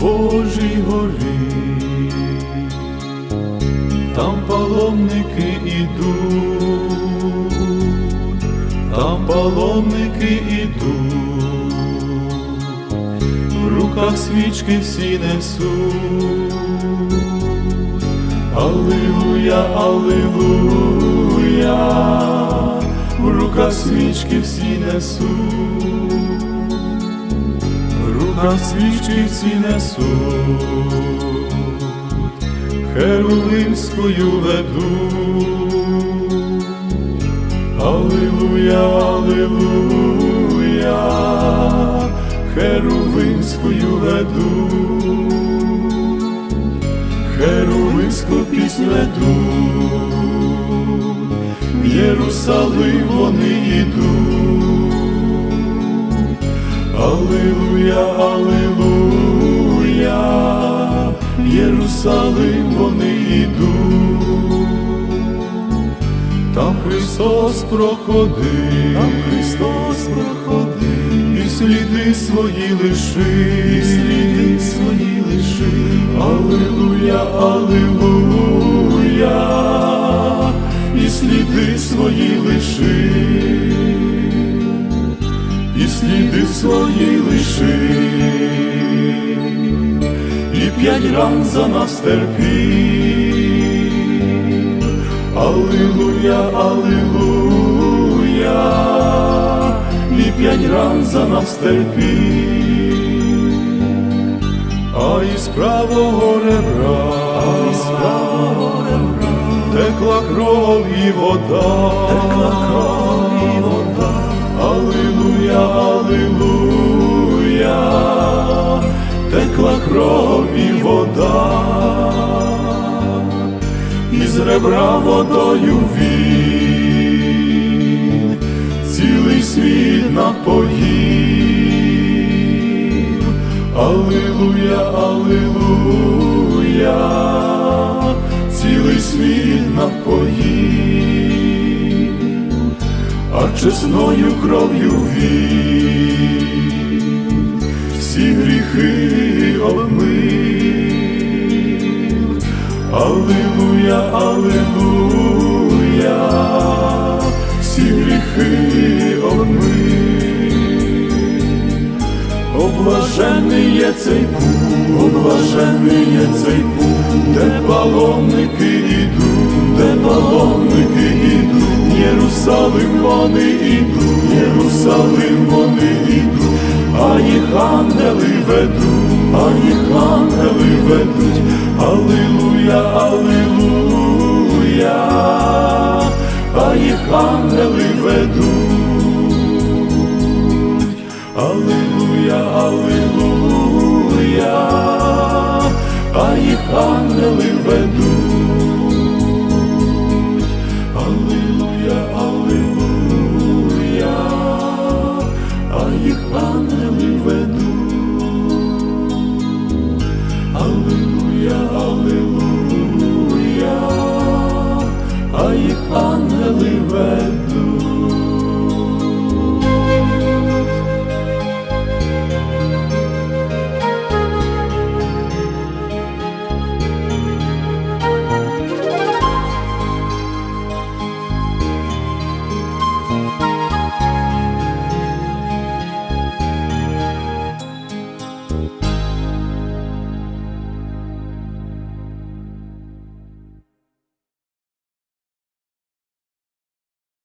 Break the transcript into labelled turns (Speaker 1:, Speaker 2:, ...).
Speaker 1: Божій горі, там паломники ідуть, там паломники ідуть, в руках свічки всі несуть. Аллилуйя, аллилуйя, в руках свічки всі несуть, в руках свічки всі несуть, Херувимською ведуть. Аллилуйя, аллилуйя, Херувимською ведуть. Херувимську пісню ведуть, в Єрусалим вони йдуть. Аллилуйя, аллилуйя, в Єрусалим вони йдуть. Там Христос проходив, там Христос проходив, і сліди свої лишив, і сліди свої лишив. Аллилуйя, аллилуйя, і сліди свої лишив, і сліди свої лишив, і п'ять ран за нас терпів. Аллилуйя, аллилуйя, і п'ять ран за нас терпів, а із правого ребра, а із правого ребра. Текла кров і вода, текла кров і вода, Аллилуйя, аллилуйя, текла кров і вода. Із ребра водою він, цілий світ напоїв. Аллилуйя, аллилуйя, цілий світ напоїв, а чесною кров'ю він, всі гріхи обмив. Аллилуйя, аллилуйя, Облажений є цей путь, облажений є цей путь, де паломники ідуть, де паломники ідуть, Єрусалим вони ідуть, Єрусалим вони ідуть, а їх ангели ведуть, а їх ангели ведуть, Аллилуйя, аллилуйя, а їх ангели ведуть. Аллилуйя, ангели ведуть, Аллилуйя, Аллилуйя, а їх ангели ведуть, Аллилуйя, Аллилуйя, а їх ангели ведуть.